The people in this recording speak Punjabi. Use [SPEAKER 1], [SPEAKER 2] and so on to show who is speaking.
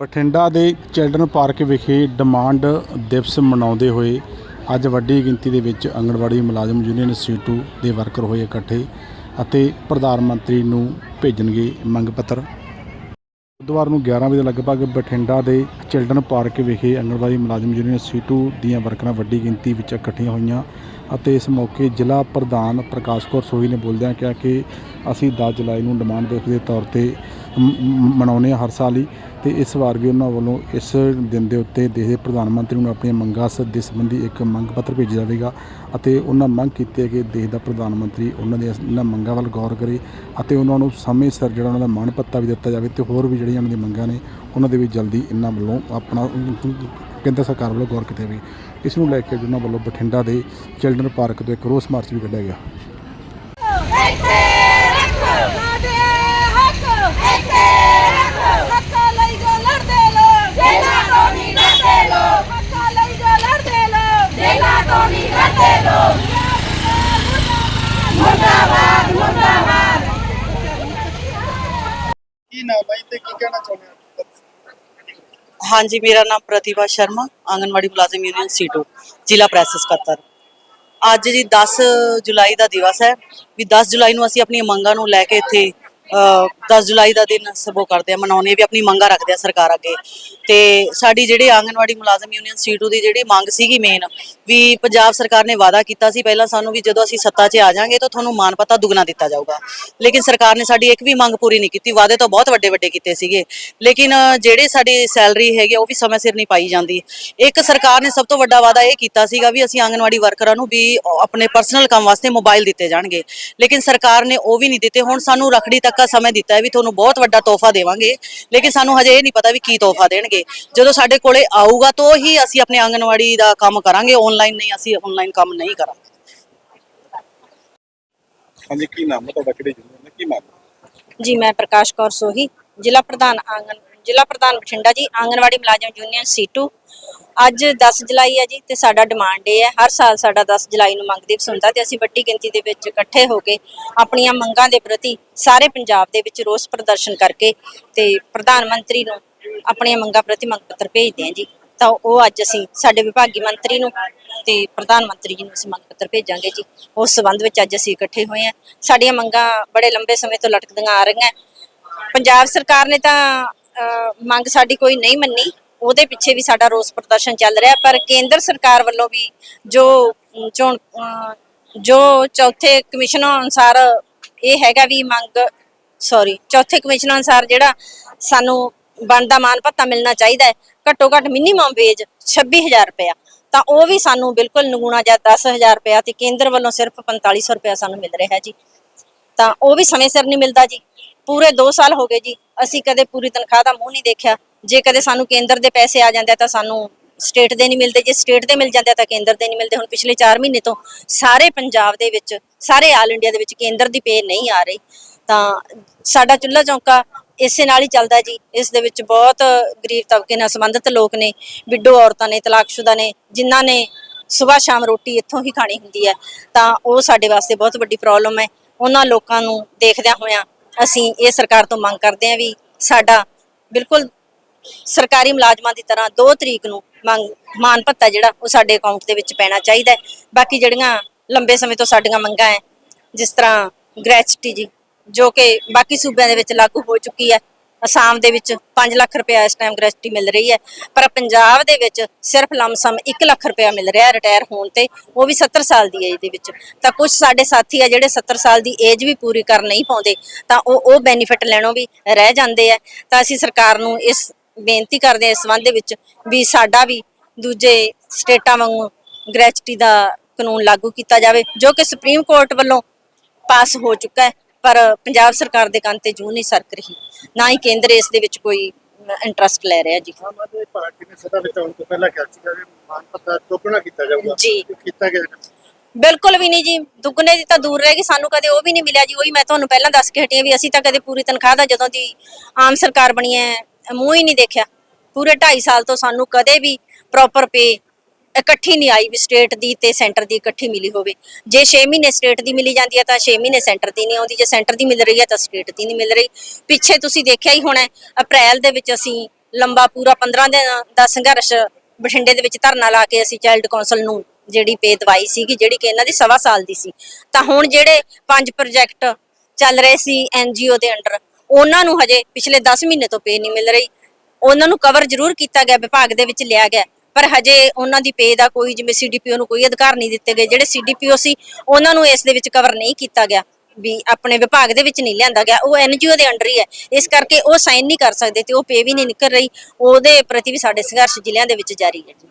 [SPEAKER 1] ਬਠਿੰਡਾ ਦੇ ਚਿਲਡਰਨ ਪਾਰਕ ਵਿਖੇ ਡਿਮਾਂਡ ਦਿਵਸ ਮਨਾਉਂਦੇ ਹੋਏ ਅੱਜ ਵੱਡੀ ਗਿਣਤੀ ਦੇ ਵਿੱਚ ਆਂਗਣਵਾੜੀ ਮੁਲਾਜ਼ਮ ਯੂਨੀਅਨ ਸੀਟੂ ਦੇ ਵਰਕਰ ਹੋਏ ਇਕੱਠੇ ਅਤੇ ਪ੍ਰਧਾਨ ਮੰਤਰੀ ਨੂੰ ਭੇਜਣਗੇ ਮੰਗ ਪੱਤਰ। ਬੁੱਧਵਾਰ ਨੂੰ 11 ਵਜੇ ਲਗਭਗ ਬਠਿੰਡਾ ਦੇ ਚਿਲਡਰਨ ਪਾਰਕ ਵਿਖੇ ਆਂਗਣਵਾੜੀ ਮੁਲਾਜ਼ਮ ਯੂਨੀਅਨ ਸੀਟੂ ਦੀਆਂ ਵਰਕਰਾਂ ਵੱਡੀ ਗਿਣਤੀ ਵਿੱਚ ਇਕੱਠੀਆਂ ਹੋਈਆਂ ਅਤੇ ਇਸ ਮੌਕੇ ਜ਼ਿਲ੍ਹਾ ਪ੍ਰਧਾਨ ਪ੍ਰਕਾਸ਼ ਕੌਰ ਸੋਹੀ ਨੇ ਬੋਲਦਿਆਂ ਕਿਹਾ ਕਿ ਅਸੀਂ 10 ਜੁਲਾਈ ਨੂੰ ਡਿਮਾਂਡ ਦਿਵਸ ਦੇ ਤੌਰ ਤੇ ਮ- ਮਨਾਉਂਦੇ ਹਾਂ ਹਰ ਸਾਲ ਹੀ। ਤੇ ਇਸ ਵਾਰ ਵੀ ਉਹਨਾਂ ਵੱਲੋਂ ਇਸ ਦਿਨ ਦੇ ਉੱਤੇ ਦੇਸ਼ ਦੇ ਪ੍ਰਧਾਨ ਮੰਤਰੀ ਨੂੰ ਆਪਣੀਆਂ ਮੰਗਾਂ ਸ- ਦੇ ਸੰਬੰਧੀ ਇੱਕ ਮੰਗ ਪੱਤਰ ਭੇਜਿਆ ਜਾਵੇਗਾ ਅਤੇ ਉਹਨਾਂ ਮੰਗ ਕੀਤੀ ਹੈ ਕਿ ਦੇਸ਼ ਦਾ ਪ੍ਰਧਾਨ ਮੰਤਰੀ ਉਹਨਾਂ ਦੇ ਇਹਨਾਂ ਮੰਗਾਂ ਵੱਲ ਗੌਰ ਕਰੇ ਅਤੇ ਉਹਨਾਂ ਨੂੰ ਸਮੇਂ ਸਿਰ ਜਿਹੜਾ ਉਹਨਾਂ ਦਾ ਮਾਣ ਪੱਤਾ ਵੀ ਦਿੱਤਾ ਜਾਵੇ ਤੇ ਹੋਰ ਵੀ ਜਿਹੜੀਆਂ ਉਹਨਾਂ ਦੀਆਂ ਮੰਗਾਂ ਨੇ ਉਹਨਾਂ ਦੇ ਵੀ ਜਲਦੀ ਇਹਨਾਂ ਵੱਲੋਂ ਆਪਣਾ ਕੇਂਦਰ ਸਰਕਾਰ ਵੱਲੋਂ ਗੌਰ ਕੀਤੀ ਜਾਵੇ। ਇਸ ਨੂੰ ਲੈ ਕੇ ਉਹਨਾਂ ਵੱਲੋਂ ਬਠਿੰਡਾ ਦੇ ਚਿਲਡਰਨ ਪਾਰਕ ਤੋਂ ਇੱਕ ਰੋਸ ਮਾਰਚ ਵੀ ਕੱਢਿਆ ਗਿਆ
[SPEAKER 2] ਇੱਥੇ ਰੱਖੋ ਸਾਡੇ ਹੱਕ ਇੱਥੇ ਰੱਖੋ ਹੱਕਾਂ ਲਈ ਜੋ ਲੜਦੇ ਲੋਕ ਜੇਲਾਂ ਤੋਂ ਨਹੀਂ ਡਰਦੇ ਲੋਕ ਹੱਕਾਂ ਲਈ ਜੋ ਲੜਦੇ ਲੋਕ ਜੇਲਾਂ ਤੋਂ ਨਹੀਂ ਡਰਦੇ ਲੋਕ ਮੁਰਦਾਬਾਦ ਮੁਰਦਾਬਾਦ
[SPEAKER 3] ਕੀ ਨਾਮ ਹੈ ਤੇ ਕੀ ਕਹਿਣਾ ਚਾਹੁੰਦੇ ਹੋ?
[SPEAKER 4] ਹਾਂਜੀ ਮੇਰਾ ਨਾਮ ਪ੍ਰਤਿਭਾ ਸ਼ਰਮਾ ਆਂਗਨਵਾੜੀ ਮੁਲਾਜ਼ਮ ਯੂਨੀਅਨ ਸੀਟੂ ਜ਼ਿਲ੍ਹਾ ਪ੍ਰੈਸ ਸਕੱਤਰ ਅੱਜ ਜੀ 10 ਜੁਲਾਈ ਦਾ ਦਿਵਸ ਹੈ। ਵੀ 10 ਜੁਲਾਈ ਨੂੰ ਅਸੀਂ ਆਪਣੀਆਂ ਮੰਗਾਂ ਨੂੰ ਲੈ ਕੇ ਇੱਥੇ ਅ, 10 ਜੁਲਾਈ ਦਾ ਦਿਨ ਸਭੋ ਕਰਦੇ ਆ ਮਨਾਉਣੇ ਵੀ ਆਪਣੀ ਮੰਗਾਂ ਰੱਖਦੇ ਆ ਸਰਕਾਰ ਅੱਗੇ। ਤੇ ਸਾਡੀ ਜਿਹੜੇ ਆਂਗਨਵਾੜੀ ਮੁਲਾਜ਼ਮ ਯੂਨੀਅਨ ਸੀਟੂ ਦੀ ਜਿਹੜੀ ਮੰਗ ਸੀਗੀ ਮੇਨ ਵੀ ਪੰਜਾਬ ਸਰਕਾਰ ਨੇ ਵਾਅਦਾ ਕੀਤਾ ਸੀ ਪਹਿਲਾਂ ਸਾਨੂੰ ਵੀ ਜਦੋਂ ਅਸੀਂ ਸੱਤਾ 'ਚ ਆ ਜਾਾਂਗੇ ਤਾਂ ਤੁਹਾਨੂੰ ਮਾਨ ਪਤਾ ਦੁੱਗਣਾ ਦਿੱਤਾ ਜਾਊਗਾ। ਲੇਕਿਨ ਸਰਕਾਰ ਨੇ ਸਾਡੀ ਇੱਕ ਵੀ ਮੰਗ ਪੂਰੀ ਨਹੀਂ ਕੀਤੀ ਵਾਅਦੇ ਤਾਂ ਬਹੁਤ ਵੱਡੇ ਵੱਡੇ ਕੀਤੇ ਸੀਗੇ। ਲੇਕਿਨ ਜਿਹੜੇ ਸਾਡੀ ਸੈਲਰੀ ਹੈਗੀ ਆ, ਉਹ ਵੀ ਸਮੇਂ ਸਿਰ ਨਹੀਂ ਪਾਈ ਜਾਂਦੀ। ਇੱਕ ਸਰਕਾਰ ਨੇ ਸਭ ਤੋਂ ਵੱਡਾ ਵਾਅਦਾ ਇਹ ਕੀਤਾ ਸੀਗਾ ਵੀ ਅਸੀਂ ਆਂਗਨਵਾੜੀ ਵਰਕਰਾਂ ਨੂੰ ਵੀ ਆਪਣੇ ਪਰਸਨਲ ਕੰਮ ਵਾਸਤੇ ਮੋਬਾਈਲ ਦਿੱਤੇ ਜਾਣਗੇ। ਲੇਕਿਨ ਸਰਕਾਰ ਨੇ ਉਹ ਵੀ ਨਹੀਂ ਦਿੱਤੇ ਹੁਣ ਸਾਨੂੰ ਰਖੜੀ ਤੱਕ ਦਾ ਸਮੇਂ ਦਿੱਤਾ ਹੈ ਵੀ ਤੁਹਾਨੂੰ ਬਹੁਤ ਵੱਡਾ ਤੋਹਫਾ ਦੇਵਾਂਗੇ। ਲੇਕਿਨ ਸਾਨੂੰ ਹਜੇ ਇਹ ਨਹੀਂ ਪਤਾ ਵੀ ਕੀ ਤੋਹਫਾ ਦੇਣਗੇ। ਜਦੋਂ ਸਾਡੇ ਕੋਲੇ ਆਊਗਾ ਤਾਂ ਹੀ ਅਸੀਂ ਆਪਣੇ ਆਂਗਨਵਾੜੀ ਦਾ ਕੰਮ ਕਰਾਂਗੇ। ਆਨਲਾਈਨ ਨਹੀਂ ਅਸੀਂ ਆਨਲਾਈਨ ਕੰਮ ਨਹੀਂ ਕਰਾਂਗੇ।
[SPEAKER 3] ਹਾਂਜੀ ਕੀ ਨਾਮ ਹੈ ਤੁਹਾਡਾ? ਕਿਹੜੇ ਜ਼ਿਲ੍ਹੇ ਦਾ ਕੀ ਮੰਗ
[SPEAKER 5] ਜੀ ਮੈਂ ਪ੍ਰਕਾਸ਼ ਕੌਰ ਸੋਹੀ ਜ਼ਿਲ੍ਹਾ ਪ੍ਰਧਾਨ ਆਂਗਨ ਜ਼ਿਲ੍ਹਾ ਪ੍ਰਧਾਨ ਬਠਿੰਡਾ ਜੀ, ਆਂਗਨਵਾੜੀ ਮੁਲਾਜ਼ਮ ਯੂਨੀਅਨ ਸੀਟੂ। ਅੱਜ 10 ਜੁਲਾਈ ਹੈ ਜੀ ਤੇ ਸਾਡਾ ਡਿਮਾਂਡ ਡੇ ਹੈ, ਹਰ ਸਾਲ ਸਾਡਾ 10 ਜੁਲਾਈ ਨੂੰ ਮੰਗ ਦਿਵਸ ਹੁੰਦਾ ਤੇ ਅਸੀਂ ਵੱਡੀ ਗਿਣਤੀ ਦੇ ਵਿੱਚ ਇਕੱਠੇ ਹੋ ਕੇ ਆਪਣੀਆਂ ਮੰਗਾਂ ਦੇ ਪ੍ਰਤੀ ਸਾਰੇ ਪੰਜਾਬ ਦੇ ਵਿੱਚ ਰੋਸ ਪ੍ਰਦਰਸ਼ਨ ਕਰਕੇ ਤੇ ਪ੍ਰਧਾਨ ਮੰਤਰੀ ਨੂੰ ਆਪਣੀਆਂ ਮੰਗਾਂ ਪ੍ਰਤੀ ਮੰਗ ਪੱਤਰ ਭੇਜਦੇ ਹਾਂ ਜੀ। ਤਾਂ ਉਹ ਅੱਜ ਅਸੀਂ ਸਾਡੇ ਵਿਭਾਗੀ ਮੰਤਰੀ ਨੂੰ ਤੇ ਪ੍ਰਧਾਨ ਮੰਤਰੀ ਜੀ ਨੂੰ ਅਸੀਂ ਮੰਗ ਪੱਤਰ ਭੇਜਾਂਗੇ ਜੀ। ਉਸ ਸਬੰਧ ਵਿੱਚ ਅੱਜ ਅਸੀਂ ਇਕੱਠੇ ਹੋਏ ਹਾਂ। ਸਾਡੀਆਂ ਮੰਗਾਂ ਬੜੇ ਲੰਬੇ ਸਮੇਂ ਤੋਂ ਲਟਕਦੀਆਂ ਆ ਰਹੀਆਂ। ਪੰਜਾਬ ਸਰਕਾਰ ਨੇ ਤਾਂ ਮੰਗ ਸਾਡੀ ਕੋਈ ਨਹੀਂ ਮੰਨੀ। ਉਹਦੇ ਪਿੱਛੇ ਵੀ ਸਾਡਾ ਰੋਸ ਪ੍ਰਦਰਸ਼ਨ ਚੱਲ ਰਿਹਾ, ਪਰ ਕੇਂਦਰ ਸਰਕਾਰ ਵੱਲੋਂ ਵੀ ਜੋ ਚੋਣ ਜੋ ਚੌਥੇ ਕਮਿਸ਼ਨ ਅਨੁਸਾਰ ਇਹ ਹੈਗਾ ਵੀ ਮੰਗ ਸੌਰੀ ਚੌਥੇ ਕਮਿਸ਼ਨ ਅਨੁਸਾਰ ਜਿਹੜਾ ਸਾਨੂੰ ਬਣਦਾ ਮਾਨ ਭੱਤਾ ਮਿਲਣਾ ਚਾਹੀਦਾ ਹੈ, ਘੱਟੋ ਘੱਟ ਮਿਨੀਮਮ ਵੇਜ 26000 ਰੁਪਇਆ। ਤਾਂ ਉਹ ਵੀ ਸਾਨੂੰ ਬਿਲਕੁਲ ਨਗੂਣਾ ਜਾਂ 10000 ਰੁਪਇਆ ਤੇ ਕੇਂਦਰ ਵੱਲੋਂ ਸਿਰਫ 4500 ਰੁਪਇਆ ਸਾਨੂੰ ਮਿਲ ਰਿਹਾ ਜੀ। ਤਾਂ ਉਹ ਵੀ ਸਮੇਂ ਸਿਰ ਨਹੀਂ ਮਿਲਦਾ ਜੀ। ਪੂਰੇ 2 ਸਾਲ ਹੋ ਗਏ ਜੀ। ਅਸੀਂ ਕਦੇ ਪੂਰੀ ਤਨਖਾਹ ਦਾ ਮੂੰਹ ਨਹੀਂ ਦੇਖਿਆ। ਜੇ ਕਦੇ ਸਾਨੂੰ ਕੇਂਦਰ ਦੇ ਪੈਸੇ ਆ ਜਾਂਦੇ ਤਾਂ ਸਾਨੂੰ ਸਟੇਟ ਦੇ ਨਹੀਂ ਮਿਲਦੇ। ਜੇ ਸਟੇਟ ਦੇ ਮਿਲ ਜਾਂਦੇ ਤਾਂ ਕੇਂਦਰ ਦੇ ਨਹੀਂ ਮਿਲਦੇ। ਹੁਣ ਪਿਛਲੇ 4 ਮਹੀਨੇ ਤੋਂ ਸਾਰੇ ਪੰਜਾਬ ਦੇ ਵਿੱਚ, ਸਾਰੇ ਆਲ ਇੰਡੀਆ ਦੇ ਵਿੱਚ ਕੇਂਦਰ ਦੀ ਪੇ ਨਹੀਂ ਆ ਰਹੀ। ਤਾਂ ਸਾਡਾ ਚੁੱਲ੍ਹਾ ਚੌਂਕਾ ਇਸੇ ਨਾਲ ਹੀ ਚੱਲਦਾ ਜੀ। ਇਸ ਦੇ ਵਿੱਚ ਬਹੁਤ ਗਰੀਬ ਤਬਕੇ ਨਾਲ ਸੰਬੰਧਿਤ ਲੋਕ ਨੇ ਵਿਡੋ ਔਰਤਾਂ ਨੇ, ਤਲਾਕਸ਼ੁਦਾ ਨੇ, ਜਿਨ੍ਹਾਂ ਨੇ ਸਵੇਰ ਸ਼ਾਮ ਰੋਟੀ ਇੱਥੋਂ ਹੀ ਖਾਣੀ ਹੁੰਦੀ ਹੈ। ਤਾਂ ਉਹ ਸਾਡੇ ਵਾਸਤੇ ਬਹੁਤ ਵੱਡੀ ਪ੍ਰੋਬਲਮ ਹੈ। ਉਹਨਾਂ ਲੋਕਾਂ ਨੂੰ ਦੇਖਦਿਆਂ ਹੋਇਆਂ ਅਸੀਂ ਇਹ ਸਰਕਾਰ ਤੋਂ ਮੰਗ ਕਰਦੇ ਹਾਂ ਵੀ ਸਾਡਾ ਬਿਲਕੁਲ ਸਰਕਾਰੀ ਮੁਲਾਜ਼ਮਾਂ ਦੀ ਤਰ੍ਹਾਂ 2 ਤਰੀਕ ਨੂੰ ਮੰਗ, ਮਾਨ ਭੱਤਾ ਜਿਹੜਾ, ਉਹ ਸਾਡੇ ਅਕਾਊਂਟ ਦੇ ਵਿੱਚ ਪੈਣਾ ਚਾਹੀਦਾ ਹੈ। ਬਾਕੀ ਜਿਹੜੀਆਂ ਲੰਬੇ ਸਮੇਂ ਤੋਂ ਸਾਡੀਆਂ ਮੰਗਾਂ ਹੈ, ਜਿਸ ਤਰ੍ਹਾਂ ਗ੍ਰੈਚਟੀ ਜੀ, ਜੋ ਕਿ ਬਾਕੀ ਸੂਬਿਆਂ ਦੇ ਵਿੱਚ ਲਾਗੂ ਹੋ ਚੁੱਕੀ ਹੈ ਅਸਾਮ ਦੇ ਵਿੱਚ 5 ਲੱਖ ਰੁਪਏ ਇਸ ਟਾਈਮ ਗ੍ਰੈਚੁਟੀ ਮਿਲ ਰਹੀ ਹੈ, ਪਰ ਪੰਜਾਬ ਦੇ ਵਿੱਚ ਸਿਰਫ ਲਮਸਮ 1 ਲੱਖ ਰੁਪਏ ਮਿਲ ਰਿਹਾ ਰਿਟਾਇਰ ਹੋਣ ਤੇ, ਉਹ ਵੀ 70 ਸਾਲ ਦੀ ਏਜ ਦੇ ਵਿੱਚ। ਤਾਂ ਕੁਝ ਸਾਡੇ ਸਾਥੀ ਆ ਜਿਹੜੇ 70 ਸਾਲ ਦੀ ਏਜ ਵੀ ਪੂਰੀ ਕਰ ਨਹੀਂ ਪਾਉਂਦੇ, ਤਾਂ ਉਹ ਉਹ ਬੈਨੀਫਿਟ ਲੈਣੋਂ ਵੀ ਰਹਿ ਜਾਂਦੇ ਆ। ਤਾਂ ਅਸੀਂ ਸਰਕਾਰ ਨੂੰ ਇਸ ਬੇਨਤੀ ਕਰਦੇ ਹਾਂ ਇਸ ਸੰਬੰਧ ਦੇ ਵਿੱਚ ਵੀ ਸਾਡਾ ਵੀ ਦੂਜੇ ਸਟੇਟਾਂ ਵਾਂਗੂ ਗ੍ਰੈਚੁਟੀ ਦਾ ਕਾਨੂੰਨ ਲਾਗੂ ਕੀਤਾ ਜਾਵੇ, ਜੋ ਕਿ ਸੁਪਰੀਮ ਕੋਰਟ ਵੱਲੋਂ ਪਾਸ ਹੋ ਚੁੱਕਾ ਹੈ। ਪਰ ਪੰਜਾਬ ਸਰਕਾਰ ਦੇ ਕੰਨ ਤੇ ਜੂ ਨਹੀਂ ਸਰਕ ਰਹੀ ਨਾ ਹੀ ਕੇਂਦਰ ਇਸ ਦੇ ਵਿੱਚ ਕੋਈ ਇੰਟਰਸਟ ਲੈ ਰਿਹਾ ਜੀ।
[SPEAKER 3] ਆਮ ਆਦਮੀ ਪਾਰਟੀ ਨੇ ਸਦਾ ਵਿੱਚ ਆਉਣ ਤੋਂ ਪਹਿਲਾਂ ਕਿਹਾ ਸੀਗਾ ਕਿ ਮਾਨ ਪੱਤਾ ਚੁੱਕਣਾ ਕੀਤਾ ਜਾਊਗਾ।
[SPEAKER 5] ਜੀ।
[SPEAKER 3] ਇਹ ਕੀਤਾ ਗਿਆ
[SPEAKER 5] ਬਿਲਕੁਲ ਵੀ ਨਹੀਂ ਜੀ। ਦੁੱਗਣੇ ਦੀ ਤਾਂ ਦੂਰ ਰਹੇਗੀ ਸਾਨੂੰ ਕਦੇ ਉਹ ਵੀ ਨਹੀਂ ਮਿਲਿਆ ਜੀ। ਉਹੀ ਮੈਂ ਤੁਹਾਨੂੰ ਪਹਿਲਾਂ ਦੱਸ ਕੇ ਹਟੀ ਹਾਂ ਵੀ ਅਸੀਂ ਤਾਂ ਕਦੇ ਪੂਰੀ ਤਨਖਾਹ ਦਾ ਜਦੋਂ ਦੀ ਆਮ ਸਰਕਾਰ ਬਣੀ ਹੈ ਮੂੰਹ ਹੀ ਨਹੀਂ ਦੇਖਿਆ। ਪੂਰੇ 2.5 ਸਾਲ ਤੋਂ ਸਾਨੂੰ ਕਦੇ ਵੀ ਪ੍ਰੋਪਰ ਪੇ ਇਕੱਠੀ ਨਹੀਂ ਆਈ ਵੀ ਸਟੇਟ ਦੀ ਤੇ ਸੈਂਟਰ ਦੀ ਇਕੱਠੀ ਮਿਲੀ ਹੋਵੇ। ਜੇ 6 ਮਹੀਨੇ ਸਟੇਟ ਦੀ ਮਿਲੀ ਜਾਂਦੀ ਹੈ ਤਾਂ 6 ਮਹੀਨੇ ਸੈਂਟਰ ਦੀ ਨਹੀਂ ਆਉਂਦੀ। ਜੇ ਸੈਂਟਰ ਦੀ ਮਿਲ ਰਹੀ ਹੈ ਤਾਂ ਸਟੇਟ ਦੀ ਨਹੀਂ ਮਿਲ ਰਹੀ। ਪਿੱਛੇ ਤੁਸੀਂ ਦੇਖਿਆ ਹੀ ਹੋਣਾ ਅਪ੍ਰੈਲ ਦੇ ਵਿੱਚ ਅਸੀਂ ਲੰਬਾ ਪੂਰਾ 15 ਦਿਨ ਦਾ ਸੰਘਰਸ਼ ਬਠਿੰਡੇ ਦੇ ਵਿੱਚ ਧਰਨਾ ਲਾ ਕੇ ਅਸੀਂ ਚਾਈਲਡ ਕੌਂਸਲ ਨੂੰ ਜਿਹੜੀ ਪੇ ਦਵਾਈ ਸੀਗੀ, ਜਿਹੜੀ ਕਿ ਇਹਨਾਂ ਦੀ ਸਵਾ ਸਾਲ ਦੀ ਸੀ। ਤਾਂ ਹੁਣ ਜਿਹੜੇ ਪੰਜ ਪ੍ਰੋਜੈਕਟ ਚੱਲ ਰਹੇ ਸੀ ਐਨਜੀਓ ਦੇ ਅੰਡਰ ਉਹਨਾਂ ਨੂੰ ਹਜੇ ਪਿਛਲੇ 10 ਮਹੀਨੇ ਤੋਂ ਪੇ ਨਹੀਂ ਮਿਲ ਰਹੀ। ਉਹਨਾਂ ਨੂੰ ਕਵਰ ਜ਼ਰੂਰ ਕੀਤਾ ਗਿਆ, ਵਿਭਾਗ ਦੇ ਵਿੱਚ ਲਿਆ ਗਿਆ। ਪਰ ਹਜੇ ਉਹਨਾਂ ਦੀ ਪੇ ਦਾ ਕੋਈ, ਜਿਵੇਂ ਸੀਡੀਪੀਓ ਨੂੰ ਕੋਈ ਅਧਿਕਾਰ ਨਹੀਂ ਦਿੱਤੇ ਗਏ, ਜਿਹੜੇ ਸੀਡੀਪੀਓ ਸੀ, ਉਹਨਾਂ ਨੂੰ ਇਸ ਦੇ ਵਿੱਚ ਕਵਰ ਨਹੀਂ ਕੀਤਾ ਗਿਆ, ਵੀ ਆਪਣੇ ਵਿਭਾਗ ਦੇ ਵਿੱਚ ਨਹੀਂ ਲਿਆਂਦਾ ਗਿਆ। ਉਹ ਐਨਜੀਓ ਦੇ ਅੰਡਰ ਹੀ ਹੈ। ਇਸ ਕਰਕੇ ਉਹ ਸਾਈਨ ਨਹੀਂ ਕਰ ਸਕਦੇ ਤੇ ਉਹ ਪੇ ਵੀ ਨਹੀਂ ਨਿਕਲ ਰਹੀ। ਉਹਦੇ ਪ੍ਰਤੀ ਵੀ ਸਾਡੇ ਸੰਘਰਸ਼ ਜ਼ਿਲ੍ਹਿਆਂ ਦੇ ਵਿੱਚ ਜਾਰੀ ਹੈ ਜੀ।